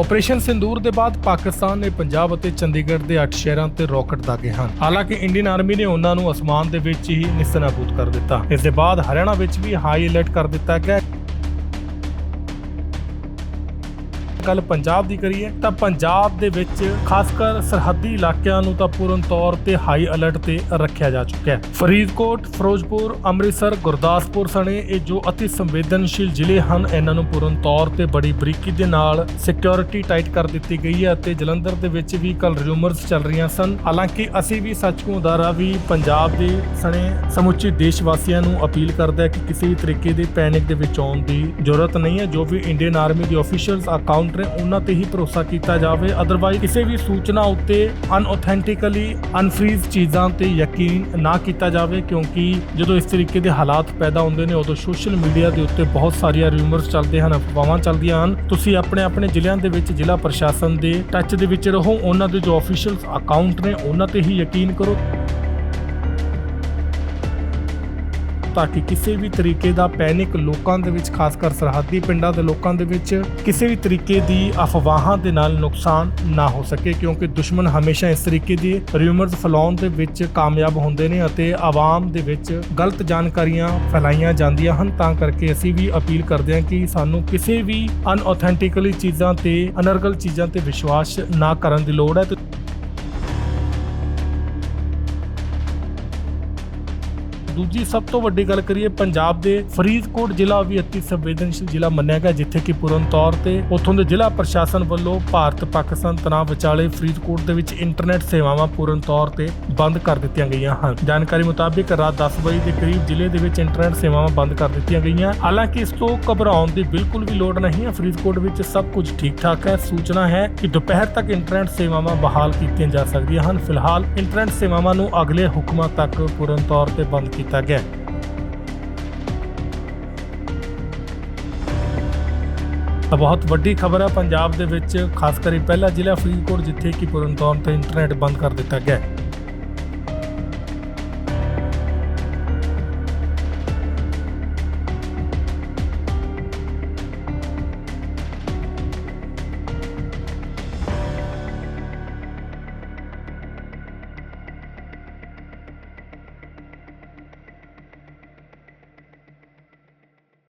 Operation sindoor ਦੇ ਬਾਅਦ ਪਾਕਿਸਤਾਨ ਨੇ ਪੰਜਾਬ ਅਤੇ ਚੰਡੀਗੜ੍ਹ ਦੇ 8 ਸ਼ਹਿਰਾਂ ਤੇ ਰਾਕਟ ਦਾਗੇ ਹਨ। ਹਾਲਾਂਕਿ ਇੰਡੀਅਨ ਆਰਮੀ ਨੇ ਉਹਨਾਂ ਨੂੰ ਅਸਮਾਨ ਦੇ ਵਿੱਚ ਹੀ ਨਿਸਤਨਾਬੂਦ ਕਰ ਦਿੱਤਾ। ਇਸ ਦੇ ਬਾਅਦ ਹਰਿਆਣਾ ਵਿੱਚ ਵੀ ਹਾਈ ਅਲਰਟ ਕਰ ਦਿੱਤਾ ਗਿਆ। ਗੱਲ ਪੰਜਾਬ ਦੀ ਕਰੀਏ, ਤਾਂ ਪੰਜਾਬ ਦੇ ਵਿੱਚ ਖਾਸ ਕਰ ਸਰਹੱਦੀ ਇਲਾਕਿਆਂ ਨੂੰ ਤਾਂ ਪੂਰਨ ਤੌਰ ਤੇ ਹਾਈ ਅਲਰਟ ਤੇ ਰੱਖਿਆ ਜਾ ਚੁੱਕਾ ਹੈ। ਫਰੀਦਕੋਟ, ਫਿਰੋਜ਼ਪੁਰ, ਅੰਮ੍ਰਿਤਸਰ, ਗੁਰਦਾਸਪੁਰ ਸਣੇ ਇਹ ਜੋ ਅਤੀ ਸੰਵੇਦਨਸ਼ੀਲ ਜ਼ਿਲ੍ਹੇ ਹਨ, ਇਹਨਾਂ ਨੂੰ ਪੂਰਨ ਤੌਰ ਤੇ ਬੜੀ ਬਰੀਕੀ ਦੇ ਨਾਲ ਸਿਕਿਉਰਿਟੀ ਟਾਈਟ ਕਰ ਦਿੱਤੀ ਗਈ ਹੈ ਅਤੇ ਜਲੰਧਰ ਦੇ ਵਿੱਚ ਵੀ ਕੱਲ ਰਿਊਮਰਸ ਚੱਲ ਰਹੀਆਂ ਸਨ। ਹਾਲਾਂਕਿ ਅਸੀਂ ਵੀ ਸੱਚਮੁੱਚ ਦਾਰਾ ਵੀ ਪੰਜਾਬ ਦੇ ਸਣੇ ਸਮੁੱਚੇ ਦੇਸ਼ ਵਾਸੀਆਂ ਨੂੰ ਅਪੀਲ ਕਰਦਾ ਹੈ ਕਿ ਕਿਸੇ ਵੀ ਤਰੀਕੇ ਦੇ ਪੈਨਿਕ ਦੇ ਵਿੱਚ ਆਉਣ ਦੀ ਜ਼ਰੂਰਤ ਨਹੀਂ ਹੈ। ਜੋ ਵੀ ਇੰਡੀਅਨ ਆਰਮੀ ਦੇ ਆਫੀਸ਼ੀਅਲਸ ਅਕਾਊਂਟ ਨੇ ਉਹਨਾਂ ਤੇ ਹੀ ਭਰੋਸਾ ਕੀਤਾ ਜਾਵੇ। ਅਦਰਵਾਈਜ਼ ਕਿਸੇ ਵੀ ਸੂਚਨਾ ਉੱਤੇ ਅਨਆਥੈਂਟਿਕਲੀ ਅਨਫਰੀਜ਼ ਚੀਜ਼ਾਂ ਤੇ ਯਕੀਨ ਨਾ ਕੀਤਾ ਜਾਵੇ, ਕਿਉਂਕਿ ਜਦੋਂ ਇਸ ਤਰੀਕੇ ਦੇ ਹਾਲਾਤ ਪੈਦਾ ਹੁੰਦੇ ਨੇ, ਉਦੋਂ ਸੋਸ਼ਲ ਮੀਡੀਆ ਦੇ ਉੱਤੇ ਬਹੁਤ ਸਾਰੀਆਂ ਰਿਊਮਰਸ ਚੱਲਦੇ ਹਨ, ਅਫਵਾਹਾਂ ਚੱਲਦੀਆਂ ਹਨ। ਤੁਸੀਂ ਆਪਣੇ ਆਪਣੇ ਜ਼ਿਲ੍ਹਿਆਂ ਦੇ ਵਿੱਚ ਜ਼ਿਲ੍ਹਾ ਪ੍ਰਸ਼ਾਸਨ ਦੇ ਟੱਚ ਦੇ ਵਿੱਚ ਰਹੋ, ਉਹਨਾਂ ਦੇ ਜੋ ਆਫੀਸ਼ੀਅਲਸ ਅਕਾਊਂਟ ਨੇ, ਉਹਨਾਂ ਤੇ ਹੀ ਯਕੀਨ ਕਰੋ। ਤਾਂ ਕਿ ਕਿਸੇ ਵੀ ਤਰੀਕੇ ਦਾ ਪੈਨਿਕ ਲੋਕਾਂ ਦੇ ਵਿੱਚ, ਖਾਸ ਕਰ ਸਰਹੱਦੀ ਪਿੰਡਾਂ ਦੇ ਲੋਕਾਂ ਦੇ ਵਿੱਚ, ਕਿਸੇ ਵੀ ਤਰੀਕੇ ਦੀ ਅਫਵਾਹਾਂ ਦੇ ਨਾਲ ਨੁਕਸਾਨ ਨਾ ਹੋ ਸਕੇ, ਕਿਉਂਕਿ ਦੁਸ਼ਮਣ ਹਮੇਸ਼ਾ ਇਸ ਤਰੀਕੇ ਦੀ ਰਿਊਮਰਸ ਫੈਲਾਉਣ ਦੇ ਵਿੱਚ ਕਾਮਯਾਬ ਹੁੰਦੇ ਨੇ ਅਤੇ ਆਵਾਮ ਦੇ ਵਿੱਚ ਗਲਤ ਜਾਣਕਾਰੀਆਂ ਫੈਲਾਈਆਂ ਜਾਂਦੀਆਂ ਹਨ। ਤਾਂ ਕਰਕੇ ਅਸੀਂ ਵੀ ਅਪੀਲ ਕਰਦੇ ਹਾਂ ਕਿ ਸਾਨੂੰ ਕਿਸੇ ਵੀ ਅਨਆਥੈਂਟਿਕਲੀ ਚੀਜ਼ਾਂ ਤੇ, ਅਨਰਗਲ ਚੀਜ਼ਾਂ ਤੇ ਵਿਸ਼ਵਾਸ ਨਾ ਕਰਨ ਦੀ ਲੋੜ ਹੈ। ਦੂਜੀ ਸਭ ਤੋਂ ਵੱਡੀ ਗੱਲ ਕਰੀਏ, ਪੰਜਾਬ ਦੇ ਫਰੀਦਕੋਟ ਜ਼ਿਲ੍ਹਾ ਵੀ ਅਤੀ ਸੰਵੇਦਨਸ਼ੀਲ ਜ਼ਿਲ੍ਹਾ ਮੰਨਿਆ ਗਿਆ, ਜਿੱਥੇ ਕਿ ਪੂਰਨ ਤੌਰ ਤੇ ਉੱਥੋਂ ਦੇ ਜ਼ਿਲ੍ਹਾ ਪ੍ਰਸ਼ਾਸਨ ਵੱਲੋਂ ਭਾਰਤ ਪਾਕਿਸਤਾਨ ਤਣਾਅ ਵਿਚਾਲੇ ਫਰੀਦਕੋਟ ਦੇ ਵਿੱਚ ਇੰਟਰਨੈਟ ਸੇਵਾਵਾਂ ਪੂਰਨ ਤੌਰ ਤੇ ਬੰਦ ਕਰ ਦਿੱਤੀਆਂ ਗਈਆਂ ਹਨ। ਜਾਣਕਾਰੀ ਮੁਤਾਬਿਕ ਰਾਤ 10 ਵਜੇ ਦੇ ਕਰੀਬ ਜ਼ਿਲ੍ਹੇ ਦੇ ਵਿੱਚ ਇੰਟਰਨੈਟ ਸੇਵਾਵਾਂ ਬੰਦ ਕਰ ਦਿੱਤੀਆਂ ਗਈਆਂ। ਹਾਲਾਂਕਿ ਇਸ ਤੋਂ ਘਬਰਾਉਣ ਦੀ ਬਿਲਕੁਲ ਵੀ ਲੋੜ ਨਹੀਂ ਹੈ। ਫਰੀਦਕੋਟ ਵਿੱਚ ਸਭ ਕੁਝ ਠੀਕ ਠਾਕ ਹੈ। ਸੂਚਨਾ ਹੈ ਕਿ ਦੁਪਹਿਰ ਤੱਕ ਇੰਟਰਨੈਟ ਸੇਵਾਵਾਂ ਬਹਾਲ ਕੀਤੀਆਂ ਜਾ ਸਕਦੀਆਂ ਹਨ। ਫਿਲਹਾਲ ਇੰਟਰਨੈਟ ਸੇਵਾਵਾਂ ਨੂੰ ਅਗਲੇ ਹੁਕਮਾਂ ਤੱਕ ਪੂਰਨ ਤੌਰ ਤੇ ਬੰਦ ਕੀਤਾ ਗਿਆ ਹੈ। ਤਾਂ ਬਹੁਤ ਵੱਡੀ ਖਬਰ ਹੈ ਪੰਜਾਬ ਦੇ ਵਿੱਚ ਖਾਸ ਕਰੀ ਪਹਿਲਾ ਜ਼ਿਲ੍ਹਾ ਫਰੀਦਕੋਟ, ਜਿੱਥੇ ਕਿ ਪੂਰਨ ਤੌਰ ਤੇ ਇੰਟਰਨੈਟ ਬੰਦ ਕਰ ਦਿੱਤਾ ਗਿਆ ਹੈ।